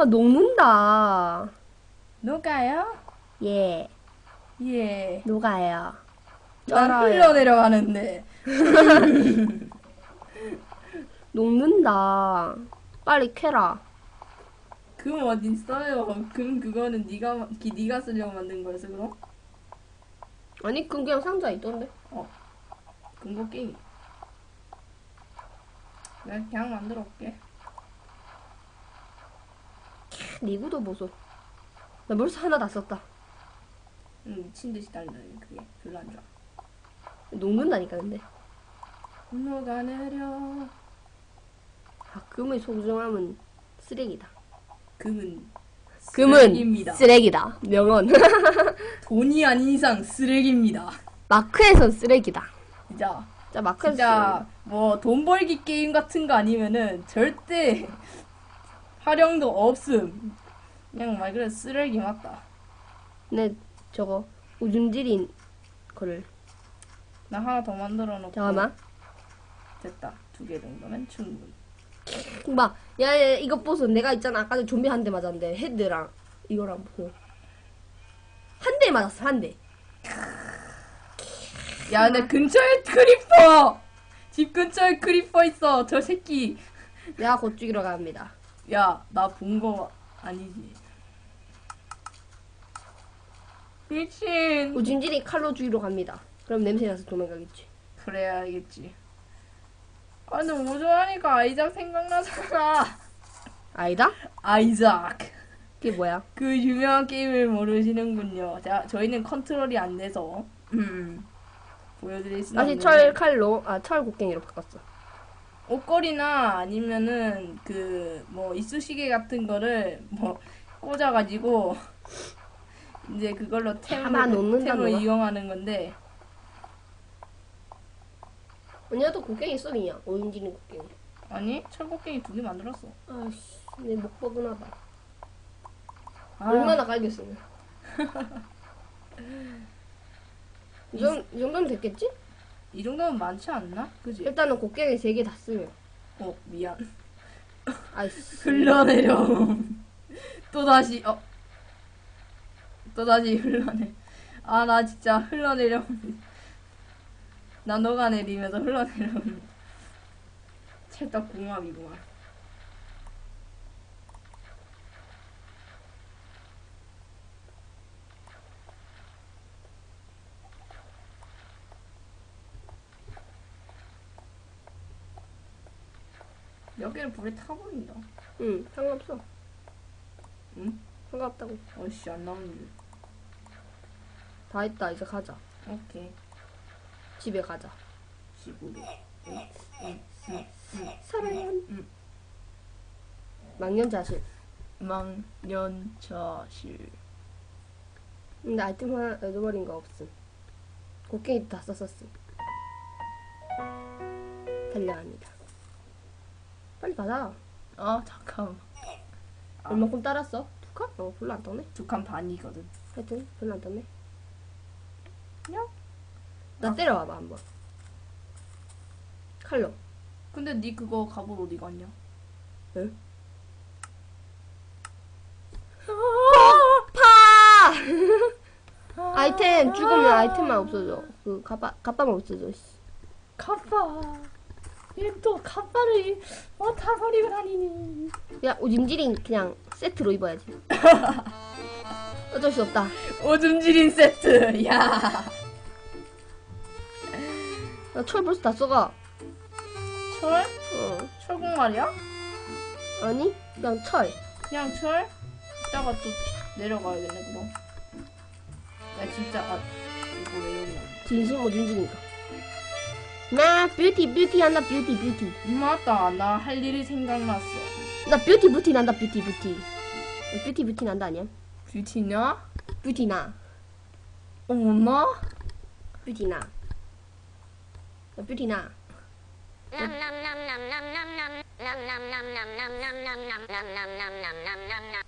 아, 녹는다. 녹아요? 예, 예. 녹아요. 난 쩔어요. 흘러 내려가는데. 녹는다. 빨리 캐라. 금 어디 있어요? 금 그거는 네가 기 네가 쓰려고 만든 거였어 그럼? 아니, 그럼 그냥 상자에 있던데. 금고 게임. 내가 그냥 만들어 올게. 니구도 보소. 나 벌써 하나 다 썼다. 응 미친 듯이 달려 그게 별로 안 좋아. 녹는다니까, 근데. 녹아 내려. 아, 금의 소중함은 쓰레기다. 금은 금은 쓰레기입니다. 쓰레기다. 명언. 돈이 아닌 이상 쓰레기입니다. 마크에선 쓰레기다. 진짜 진짜 마크에서 진짜 뭐 돈 벌기 게임 같은 거 아니면은 절대 활용도 없음. 그냥 말 그대로 쓰레기 맞다. 네, 저거 우중질인 거를 나 하나 더 만들어 놓고 잠깐만. 됐다. 두 개 정도면 충분. 막, 야, 야, 이거 보소. 내가 있잖아. 아까 전에 좀비 한 대 맞았는데 헤드랑 이거랑 보소. 한 대 맞았어, 한 대. 야, 근데 근처에 크리퍼! 집 근처에 크리퍼 있어. 저 새끼. 내가 곧 죽이러 갑니다. 야, 나 본 거 아니지. 미친. 우중질이 칼로 죽이러 갑니다. 그럼 냄새나서 도망가겠지. 그래야겠지. 아, 근데 오조하니까 아이작 생각나잖아. 아니다? 아이작. 그게 뭐야? 그 유명한 게임을 모르시는군요. 자, 저희는 컨트롤이 안 돼서. 음. 보여드릴 수 다시 없는데. 철 칼로, 아, 철 곡괭이로 바꿨어. 옷걸이나 아니면은 그 뭐 이쑤시개 같은 거를 뭐 꽂아가지고 이제 그걸로 템을, 놓는다는 템을? 이용하는 건데 언니가 또 곡괭이 써, 그냥. 오인지는 곡괭이. 아니 철곡갱이 두 개 만들었어. 아씨, 내목 뻐근하다. 아, 얼마나 깔겠으면. 이, 정, 이 정도면 됐겠지? 이 정도면 많지 않나? 그지? 일단은 곡괭이 세개다 쓰면. 어 미안. 아이씨. 흘러내려. 또 다시 어. 또 다시 흘러내. 아 나 진짜 흘러내려. 나 녹아내리면서 흘러내려. 찰떡궁합이구만. 몇 개를 불에 타버린다. 응, 상관없어. 응? 상관없다고. 어씨 안 나오는 줄. 다 했다, 이제 가자. 오케이. 집에 가자. 집으로. 응, 응, 응, 응. 사랑. 응. 망년자실. 망연자실. 근데 아이템 하나 잃어버린 거 없음. 곡괭이 다 썼었음. 달려갑니다. 빨리 가자. 아 잠깐. 아. 얼마큼 따랐어? 두 칸? 어, 별로 안 떠네. 두 칸 반이거든. 하여튼, 별로 안 떠네. 야. 나 때려와봐, 한번. 칼로. 근데 네 그거 갑옷 어디 갔냐? 응? 파! 아이템 죽으면 아이템만 없어져. 그 가빠 가빠만 없어져. 씨. 카 파. 얘또 카파를 어다 버리고 다니니. 야 오줌질인 그냥 세트로 입어야지. 어쩔 수 없다. 오줌 지린 세트. 야. 나철 벌써 다 써가. 철? 어. 철공 말이야? 아니 그냥 철. 그냥 철? 이따가 또 내려가야겠네 그럼. 야 진짜 아 이거 왜 나와? 진심 오줌질인가. 나 뷰티 뷰티 한다 뷰티 뷰티. 맞다 나 할 일이 생각났어. 나 뷰티 뷰티 난다 뷰티 뷰티. 어, 뷰티 뷰티 난다 아니야? 뷰티냐? 뷰티 나. 어머나? 뷰티 나. 나 뷰티 나.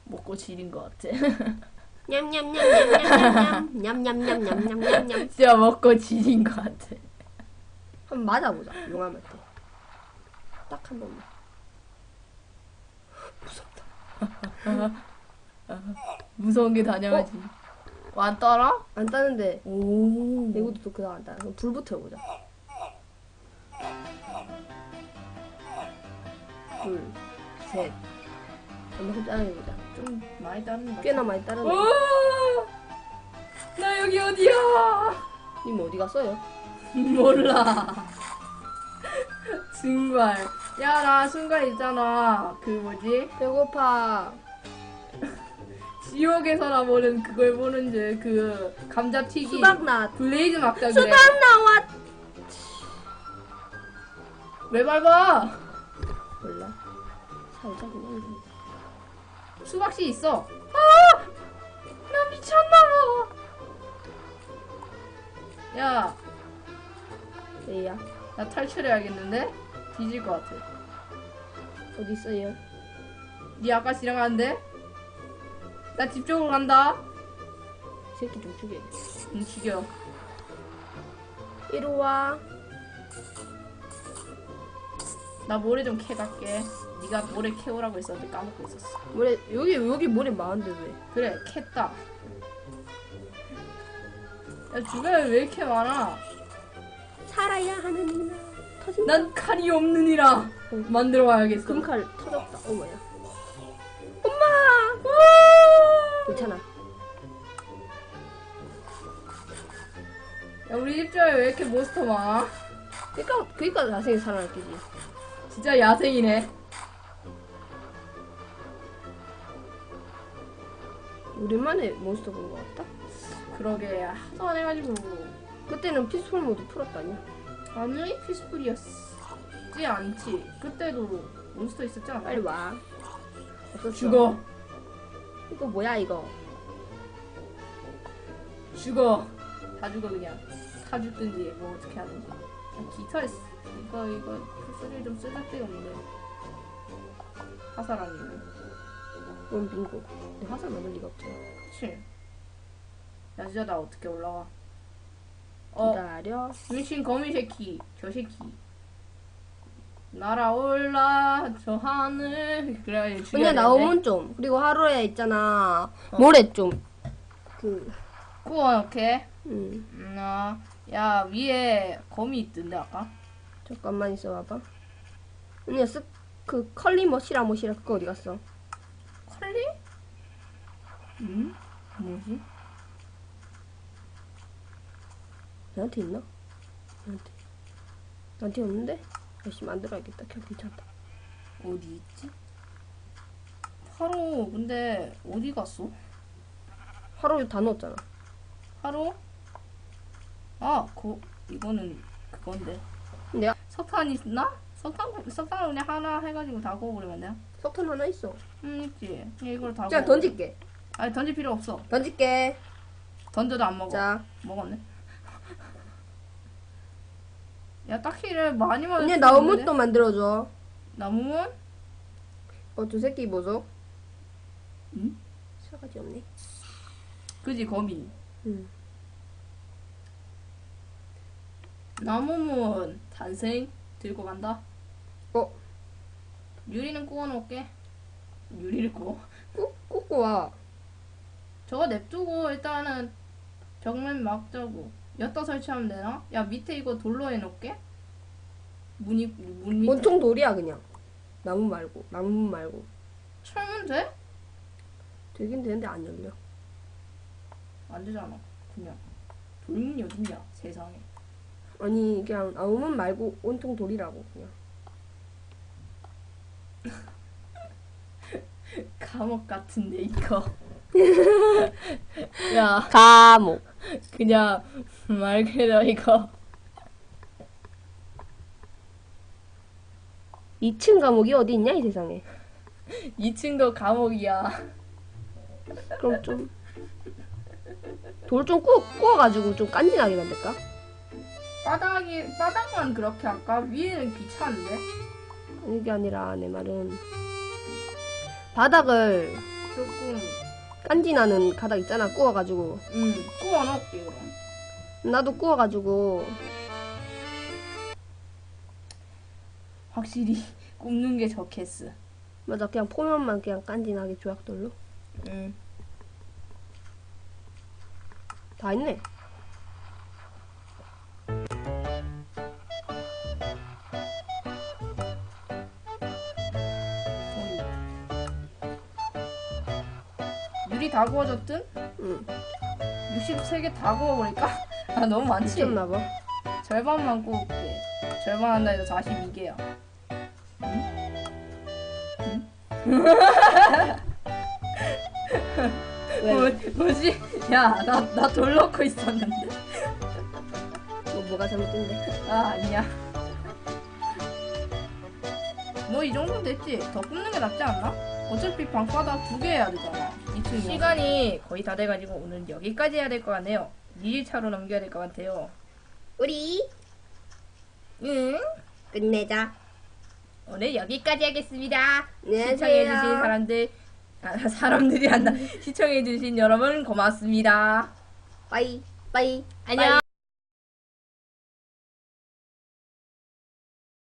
먹고 지린 것 같아. 냠냠냠냠냠냠 냠냠냠냠냠냠. 진짜 먹고 지린 것 같아. 한번 맞아보자 용암한테 딱 한 번만 무섭다 무서운 게 다녀야지. 어, 안 따라? 안 따는데 오. 내구도 또 그다음 안 따. 그럼 불부터 해보자. 둘, 셋. 한번 짜내보자. 좀 많이 따르는 것 같아. 꽤나 많이 따르네. 오! 나 여기 어디야? 님 어디 갔어요? 몰라. 정말. 야, 나 순간 있잖아. 그 뭐지? 배고파. 지옥에서 나 보는 그걸 보는 줄. 그 감자튀김. 수박낫. 블레이즈 막다 그래. 수박 나왔. 왜 밟아? 몰라. 살짝 그냥. 수박씨 있어. 아! 나 미쳤나봐. 야, 얘야 나 탈출해야겠는데? 뒤질 것 같아. 어디 있어요? 니 아까 지나가는데? 나 집 쪽으로 간다. 이 새끼 좀 죽여. 응, 죽여. 이리 와. 나 모래 좀 캐갈게. 네가 모래 캐오라고 했었는데 까먹고 있었어. 모래 여기 여기 모래 많은데 왜? 그래, 캤다. 야, 주변에 왜 이렇게 많아? 살아야 하는 이나 터진다. 난 칼이 없느니라. 만들어 와야겠어. 금칼 터졌다. 어머야. 엄마. 괜찮아. 야, 우리 집 주변에 왜 이렇게 몬스터 많아? 그러니까 그러니까 자생이 살아났겠지. 진짜 야생이네. 오랜만에 몬스터 본 것 같다. 그러게, 하도 안 해가지고. 그때는 피스풀 모드 풀었다니. 아니, 피스풀이었지 않지. 그때도 몬스터 있었잖아. 빨리 와. 없었어. 죽어. 이거 뭐야 이거? 죽어. 다 죽어 그냥. 다 죽든지 뭐 어떻게 하든지. 야, 기타 있- 이거 이거 소리 좀 쓸데가 없는데. 화살 아니면. 그건 빙고. 근데 화살 만들 리가 없잖아. 그치. 야 진짜 나 어떻게 올라가? 어, 기다려. 미친 거미 새끼, 저 새끼. 날아올라 저 하늘. 그래야 근데 나오면 좀. 그리고 하루에 있잖아. 모래 좀. 그. 구워놓게. 음. 음, 아, 야 위에 거미 있던데 아까? 잠깐만 있어봐봐. 언니야 쓱. 그 컬리 머시라 머시라 그거 어디 갔어? 컬리? 음? 뭐지? 나한테 있나? 나한테. 나한테 없는데? 다시 만들어야겠다. 그냥 괜찮다. 어디 있지? 하루 근데 어디 갔어? 하루 다 넣었잖아. 하루? 아, 그 이거는 그건데. 내가 석탄 있나? 석탄 석탄을 그냥 하나 해가지고 다 구워버리면 돼요? 석탄 하나 있어. 음 있지. 그냥 이걸 다. 자 구워. 던질게. 아니 던질 필요 없어. 던질게. 던져도 안 먹어. 자. 먹었네. 야 딱히를 많이 만들 언니 있는데? 또 만들어줘. 나무문? 어, 두 새끼 보소. 응? 사가지 없네. 그지 거미. 응. 나무문 탄생 들고 간다. 어, 유리는 구워 놓을게. 유리를 구워. 꾹, 꾹 와. 저거 냅두고 일단은 정면 막자고. 여기다 설치하면 되나? 야 밑에 이거 돌로 해놓을게. 문이 문 밑에. 온통 돌이야, 그냥. 나무 말고, 나무 말고. 철문 돼? 되긴 되는데 안 열려. 안 되잖아. 그냥 돌문이 어딨냐 세상에. 아니, 그냥 나무문 말고 온통 돌이라고, 그냥. 감옥 같은데 이거. 야 감옥. 그냥 말 그대로 이거. 2층 감옥이 어디 있냐, 이 세상에. 2층도 감옥이야. 그럼 좀. 돌 좀 구워, 구워가지고 좀 깐진하게 만들까? 바닥이 바닥만 그렇게 할까? 위에는 귀찮은데. 이게 아니라, 내 말은. 바닥을 조금 깐진하는 바닥 있잖아, 구워가지고. 음 구워 넣을게 그럼. 나도 구워가지고. 확실히 굽는 게 좋겠어. 맞아 그냥 포면만 그냥 깐진하게 조약돌로 응. 다 했네. 유리 다 구워졌든? 응. 63개 다 구워버릴까? 아 너무 많지? 미쳤나봐. 절반만 구울게 절반 한다 해서 42개야 왜? 뭐, 뭐지? 야 나 나돌 넣고 있었는데 뭐 뭐가 잘못된데? 아 아니야 뭐 이 정도면 됐지 더 굽는 게 낫지 않나? 어차피 방바닥 두 개 해야 되잖아 2층이 시간이 거의 다 돼가지고 오늘 여기까지 해야 될 것 같네요 2일차로 넘겨야 될 것 같아요. 우리 응? 끝내자. 오늘 여기까지 하겠습니다. 안녕하세요. 시청해주신 사람들 아, 사람들이 한다 시청해주신 여러분 고맙습니다. 빠이 빠이. 안녕